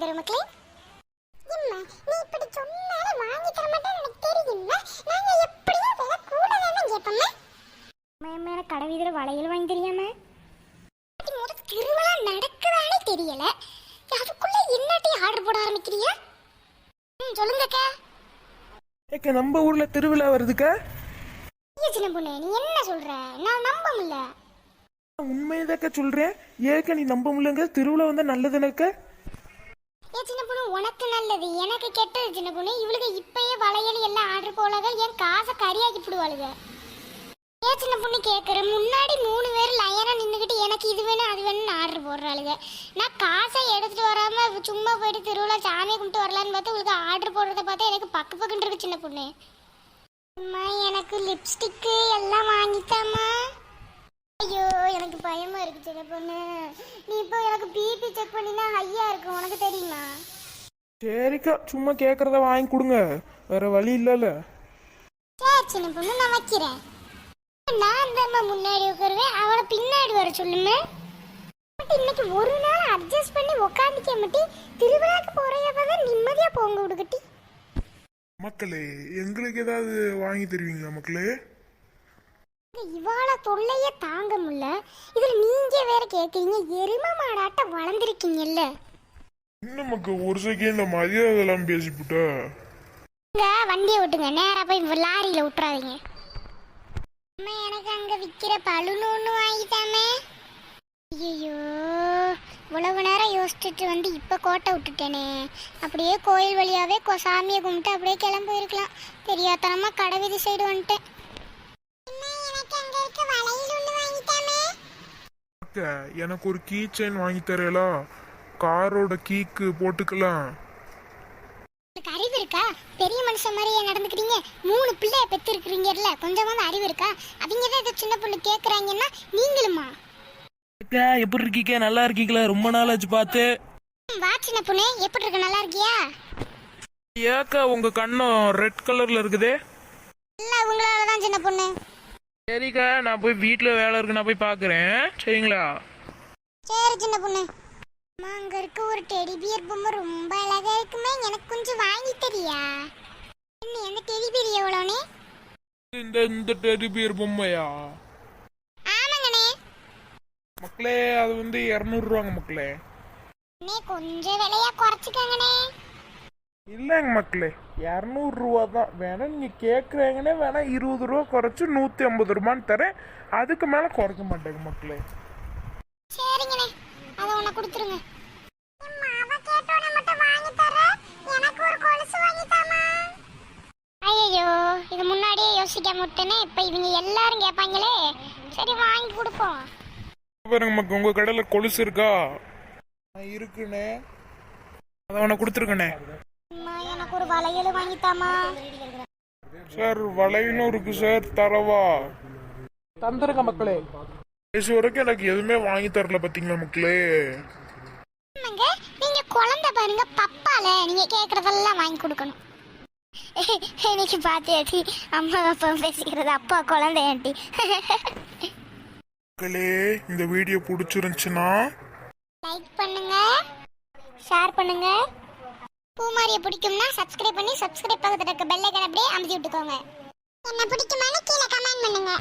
தருவேன் மக்களே. அம்மா நீ இப்படி சொன்னாலும் வாங்கி தர மாட்டேன்னு எனக்கு தெரியுமா நாங்க எப்படியும் விலை கூட தானே கேட்போம்மா மேல கடை வீதியில் வளையல் வாங்கி தெரியாம முத திருவிழா நடக்குதானே தெரியல. அதுக்குள்ள என்னட்டி ஆர்டர் போட ஆரம்பிக்கிறியா? ம் சொல்லுங்கக்கா ஏக்க நம்ம ஊர்ல திருவிழா வருதுக்கா? சின்ன பொண்ணு நீ என்ன சொல்ற? நான் நம்ப முடியல. உண்மையதாக்க சொல்றேன். ஏக்க நீ நம்ப முடியலங்க திருவிழா வந்தா நல்லதுனக்க சின்ன பொண்ணு உனக்கு நல்லது எனக்கு கெட்டது சின்ன பொண்ணு. இவளுக்கு இப்பயே வளையல் எல்லாம் ஆர்டர் போலாக என் காசை கறியாக்கி போடுவாளுங்க ஏன் சின்ன பொண்ணு கேட்குற முன்னாடி மூணு பேர் லயனாக நின்றுக்கிட்டு எனக்கு இது வேணும் அது வேணும்னு ஆர்டர் போடுறாளுங்க நான் காசை எடுத்துகிட்டு வராமல் சும்மா போயிட்டு திருவிழா சாமி கும்பிட்டு வரலான்னு பார்த்து உங்களுக்கு ஆர்டர் போடுறத பார்த்தா எனக்கு பக்கு பக்குன்னு இருக்கு சின்ன பொண்ணு. அம்மா எனக்கு லிப்ஸ்டிக்கு எல்லாம் வாங்கித்தாம்மா. இருக்கு சின்ன பொண்ணு. நீ இப்போ எனக்கு பிபி செக் பண்ணினா ஹையா இருக்கு உனக்கு தெரியுமா? சரிக்கா சும்மா கேக்குறத வாங்கி கொடுங்க. வேற வழி இல்லைல்ல. சரி சின்ன பொண்ணு நான் வைக்கிறேன். நான் தான் முன்னாடி உட்காருவேன் அவளை பின்னாடி வர சொல்லுமே. இன்னைக்கு ஒரு நாள் அட்ஜஸ்ட் பண்ணி உக்காந்துக்க மாட்டி திருவிழாக்கு போறையப்ப தான் நிம்மதியா போங்க விடுக்கட்டி மக்களே எங்களுக்கு ஏதாவது வாங்கி தருவீங்களா மக்களே? இவாள தொல்லையே தாங்க முடியல. இதுல நீங்க வேற கேக்குறீங்க எருமை மாடாட்ட வளர்ந்துருக்கீங்கல்ல. இன்னும் மக்க ஒரு செகண்ட்ல மரியாதை எல்லாம் பேசிவிட்டா வண்டியை விட்டுங்க நேரா போய் லாரியில விட்டுறாதீங்க அம்மா எனக்கு அங்க விக்கிற பழுன்னு ஒண்ணு வாங்கிட்டாமே. ஐயோ இவ்வளவு நேரம் யோசிச்சுட்டு வந்து இப்ப கோட்டை விட்டுட்டேனே. அப்படியே கோயில் வழியாவே சாமியை கும்பிட்டு அப்படியே கிளம்பி போயிருக்கலாம் தெரியாதனமா கடை வீதி சைடு வந்துட்டேன். அக்க எனக்கு ஒரு கீ செயின் வாங்கி தரலா? காரோட கீக்கு போட்டுக்கலாம். உங்களுக்கு அறிவு இருக்கா? பெரிய மனுஷன் மாதிரியே நடந்துக்கிறீங்க. மூணு பிள்ளைய பெத்து இருக்கிறீங்கல்ல கொஞ்சமாவது அறிவு இருக்கா? அவங்க தான் இதை சின்ன பொண்ணு கேக்குறாங்கன்னா நீங்களுமா? அக்கா எப்படி இருக்கீங்க? நல்லா இருக்கீங்களா? ரொம்ப நாள் ஆச்சு பார்த்து. ம், வா சின்ன பொண்ணு. எப்படி இருக்கு? நல்லா இருக்கியா? ஏக்கா உங்க கண்ணம் ரெட் கலர்ல இருக்குதே. எல்லாம் உங்களால தான் சின்ன பொண்ணு. சரிக்கா நான் போய் வீட்டில் வேலை இருக்கு நான் போய் பார்க்குறேன் சரிங்களா? சரி சின்ன பொண்ணு. அம்மா அங்க இருக்க ஒரு டெடி பியர் பொம்மை ரொம்ப அழகா இருக்குமே எனக்கு கொஞ்சம் வாங்கி தரியா? என்ன அந்த டெடி பியர் எவ்வளோனே இந்த இந்த டெடி பியர் பொம்மையா? ஆமாங்கண்ணே. மக்களே அது வந்து இரநூறுவாங்க மக்களே. அண்ணே கொஞ்சம் விலையா குறைச்சிக்கங்கண்ணே. இல்லைங்க மக்களே இரநூறுவா தான் வேணா நீங்கள் கேட்குறீங்கன்னே வேணா இருபது ரூபா குறைச்சி நூற்றி ஐம்பது ரூபான்னு தரேன். அதுக்கு மேலே குறைக்க மாட்டேங்க மக்களே. சரிங்கண்ணே. அதை உன்னை கொடுத்துருங்க. ஐயோ இது முன்னாடியே யோசிக்காம விட்டேனே. இப்போ இவங்க எல்லாரும் கேட்பாங்களே சரி வாங்கி கொடுப்போம். பாருங்க மக்கள் உங்கள் கடையில் கொலுசு இருக்கா? இருக்குண்ணே. அதை உனக்கு கொடுத்துருக்கண்ணே எனக்கு ஒரு வளையல் வாங்கித்தாமா? சார் வளையலும் இருக்கு சார் தரவா? தந்துருங்க மக்களே. கடைசி வரைக்கும் எனக்கு எதுவுமே வாங்கி தரல பாத்தீங்களா மக்களே? ஆமாங்க நீங்க குழந்தை பாருங்க பப்பால நீங்க கேக்குறதெல்லாம் வாங்கி கொடுக்கணும். இன்னைக்கு பாத்தியாட்டி அம்மா அப்பா பேசிக்கிறது அப்பா குழந்தையாட்டி மக்களே இந்த வீடியோ பிடிச்சிருந்துச்சுன்னா லைக் பண்ணுங்க ஷேர் பண்ணுங்க. பூமாரியை பிடிக்கும்னா சப்ஸ்கிரைப் பண்ணி சப்ஸ்கிரைப் பக்கத்துல இருக்க பெல் ஐக்கன் அப்படியே அமுத்தி விட்டுக்கோங்க. என்ன பிடிக்குமான்னு கீழே கமெண்ட் பண்ணுங்க.